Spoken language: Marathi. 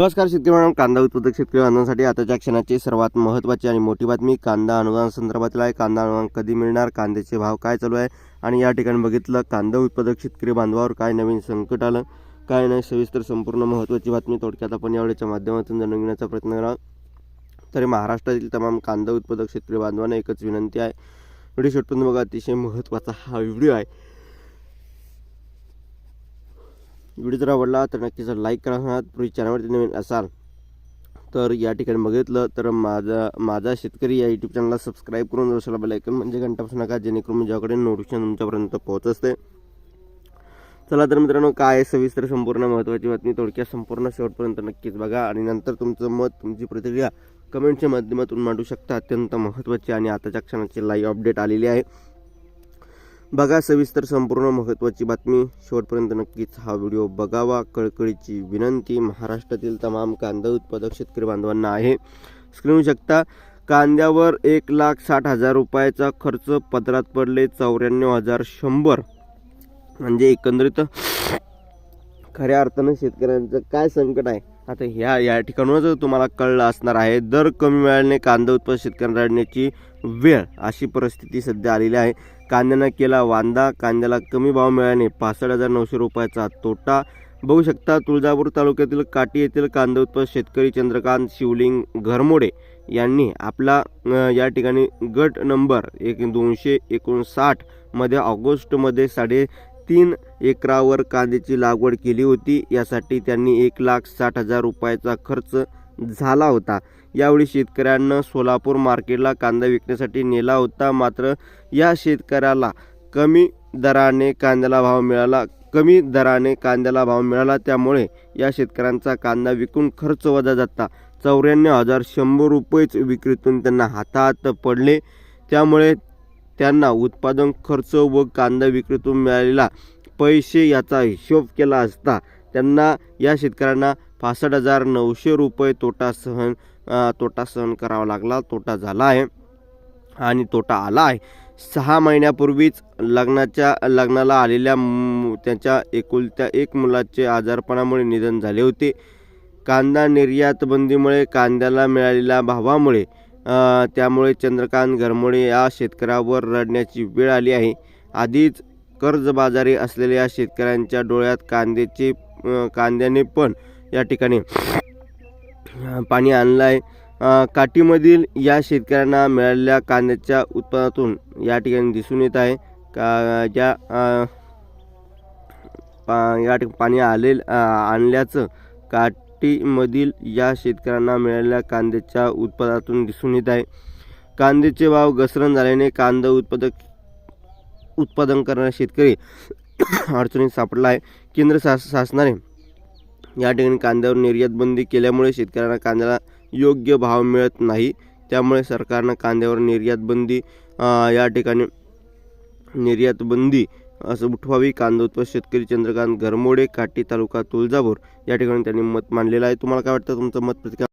नमस्कार शेतकरी मॅडम कांदा उत्पादक शेतकरी बांधवांसाठी आताच्या क्षणाची सर्वात महत्त्वाची आणि मोठी बातमी कांदा अनुदान संदर्भातील आहे. कांदा अनुदान कधी मिळणार कांद्याचे भाव काय चालू आहे आणि या ठिकाणी बघितलं कांदा उत्पादक शेतकरी बांधवावर काय नवीन संकट आलं काय नाही सविस्तर संपूर्ण महत्त्वाची बातमी थोडक्यात आपण यावेळेच्या माध्यमातून जाणून घेण्याचा प्रयत्न करा तरी महाराष्ट्रातील तमाम कांदा उत्पादक शेतकरी बांधवांना एकच विनंती आहे. व्हिडिओ शेवटपर्यंत बघा अतिशय महत्त्वाचा हा व्हिडिओ आहे. व्हिडिओ जर आवडला तर नक्कीच लाईक करा पूर्वी चॅनलवरती नवीन असाल तर या ठिकाणी बघितलं तर माझा माझा शेतकरी या यूट्यूब चॅनलला सबस्क्राईब करून जसला बेलायकन म्हणजे घंटापासून नका जेणेकरून माझ्याकडे नोटिफिकेशन तुमच्यापर्यंत पोहोच असते. चला तर मित्रांनो काय आहे सविस्तर संपूर्ण महत्त्वाची बातमी थोडक्यात संपूर्ण शेवटपर्यंत नक्कीच बघा. आणि नंतर तुमचं मत तुमची प्रतिक्रिया कमेंटच्या माध्यमातून मांडू शकता. अत्यंत महत्त्वाची आणि आताच्या क्षणाची लाईव्ह अपडेट आलेली आहे. बघा सविस्तर संपूर्ण महत्त्वाची बातमी. शेवटपर्यंत नक्कीच हा व्हिडिओ बघावा. कळकळीची विनंती महाराष्ट्रातील तमाम कांदा उत्पादक शेतकरी बांधवांना आहे. स्क्रीन शकता. कांद्यावर एक लाख साठ हजार रुपयाचा खर्च पदरात पडले चौऱ्याण्णव हजार शंभर. म्हणजे एकंदरीत खऱ्या अर्थानं शेतकऱ्यांचं काय संकट आहे? आता ह्या या ठिकाणूनच तुम्हाला कळलं असणार आहे. दर कमी मिळाल्याने कांदा उत्पादक शेतकऱ्यांना रडण्याची वेळ अशी परिस्थिती सध्या आलेली आहे. कांद्यानं केला वांदा कांद्याला कमी भाव मिळाल्याने पासष्ट हजार नऊशे रुपयाचा तोटा. बघू शकता तुळजापूर तालुक्यातील काटी येथील कांदा उत्पादक शेतकरी चंद्रकांत शिवलिंग घरमोडे यांनी आपला या ठिकाणी गट नंबर एक दोनशे एकोणसाठमध्ये ऑगस्टमध्ये साडे तीन एकरावर कांद्याची लागवड केली होती. यासाठी त्यांनी एक लाख साठ हजार रुपयाचा खर्च झाला होता. यावेळी शेतकऱ्यांना सोलापूर मार्केटला कांदा विकण्यासाठी नेला होता. मात्र या शेतकऱ्याला कमी दराने कांद्याला भाव मिळाला. कमी दराने कांद्याला भाव मिळाला. त्यामुळे या शेतकऱ्यांचा कांदा विकून खर्च वजा जाता चौऱ्याण्णव हजार शंभर रुपयेच विक्रीतून त्यांना हातात पडले. त्यामुळे त्यांना उत्पादन खर्च व कांदा विक्रीतून मिळालेला पैसे याचा हिशोब केला असता त्यांना या शेतकऱ्यांना पासष्ट हजार नऊशे रुपये तोटा सहन तोटा सहन करावा लागला तोटा झाला आहे आणि तोटा आला आहे. सहा महिन्यापूर्वीच लग्नाच्या लग्नाला आलेल्या त्याच्या एकुलत्या एक मुलाचे आजारपणामुळे निधन झाले होते. कांदा निर्यातबंदीमुळे कांद्याला मिळालेल्या भावामुळे त्यामुळे चंद्रकांत घरमोडे या शेतकऱ्यावर रडण्याची वेळ आली आहे. आधीच कर्जबाजारी असलेल्या शेतकऱ्यांच्या डोळ्यात कांद्याचे कांद्याने पण या ठिकाणी पाणी आणलं आहे काठीमधील या शेतकऱ्यांना मिळालेल्या कांद्याच्या उत्पादनातून या ठिकाणी दिसून येत आहे. का ज्या पा- या ठिकाणी पाणी आले आणल्याचं काठीमधील या शेतकऱ्यांना मिळालेल्या कांद्याच्या उत्पादनातून दिसून येत आहे. कांद्याचे भाव घसरण झाल्याने कांदा उत्पादक उत्पादन करणारा शेतकरी अडचणीत सापडला आहे. केंद्र शास शासनाने या ठिकाणी कांद्यावर निर्यातबंदी केल्यामुळे शेतकऱ्यांना कांद्याला योग्य भाव मिळत नाही. त्यामुळे सरकारनं कांद्यावर निर्यातबंदी या ठिकाणी निर्यातबंदी असं उठवावी. कांदा उत्पादक शेतकरी चंद्रकांत घरमोडे काटी तालुका तुळजापूर या ठिकाणी त्यांनी मत मांडलेलं आहे. तुम्हाला काय वाटतं? तुमचं मत प्रतिक्रिया